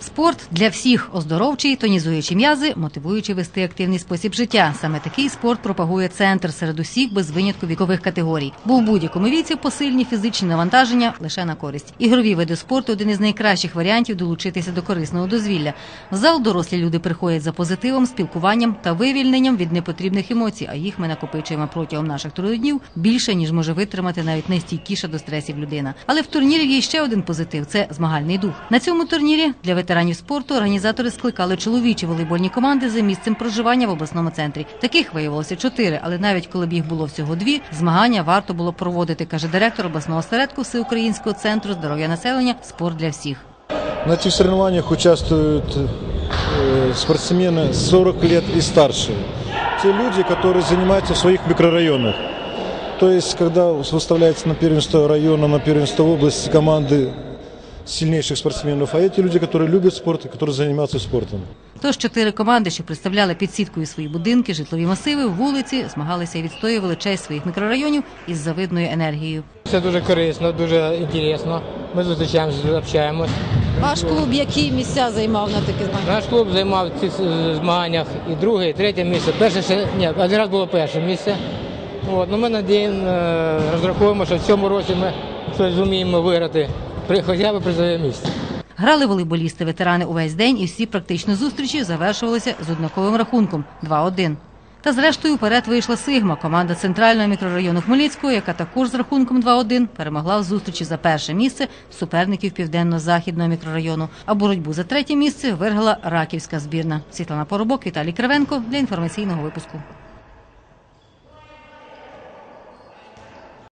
Спорт для всіх оздоровчий, тонізуючи м'язи, мотивуючи вести активний спосіб життя. Саме такий спорт пропагує центр серед усіх без винятку вікових категорій. Бо в будь-якому віці посильні фізичні навантаження лише на користь. Ігрові види спорту один із найкращих варіантів долучитися до корисного дозвілля. В зал дорослі люди приходять за позитивом, спілкуванням та вивільненням від непотрібних емоцій. А їх ми накопичуємо протягом наших трудоднів більше ніж може витримати навіть найстійкіша до стресів людина. Але в турнірі є ще один позитив це змагальний дух. На цьому турнірі для ветеранів спорту організатори скликали чоловічі волейбольні команди за місцем проживання в обласному центрі. Таких виявилося чотири, але навіть коли б їх було всього дві, змагання варто було проводити, каже директор обласного осередку Всеукраїнського центру здоров'я населення Спорт для всіх. На этих соревнованиях участвуют э, спортсмены 40 лет и старше. Те люди, которые занимаются в своих микрорайонах. То есть, когда выставляется на первенство района, на первенство области команды сильнейших спортсменов, а эти люди, которые любят спорт и которые занимаются спортом. Тож чотири команди, що представляли під сіткою свої будинки, житлові масиви, вулиці, змагалися і відстоювали честь своїх мікрорайонів із завидною енергією. Це дуже корисно, дуже інтересно. Ми зустрічаємося, общаємось. Ваш клуб які місця займав на таких змаганнях? Наш клуб займав в цих е, змаганнях і друге, і третє місце. Перше ще ні, один раз було перше місце. От, ну, ми надіємо, е, розраховуємо, що в цьому році ми щось зуміємо виграти при хоча б призове місце. Грали волейболісти ветерани увесь день, і всі практично зустрічі завершувалися з однаковим рахунком 2-1. Та зрештою вперед вийшла Сигма, команда центрального мікрорайону Хмельницького, яка також з рахунком 2-1 перемогла в зустрічі за перше місце суперників південно-західного мікрорайону. А боротьбу за третє місце виграла раківська збірна. Світлана Поробок, Віталій Кривенко для інформаційного випуску.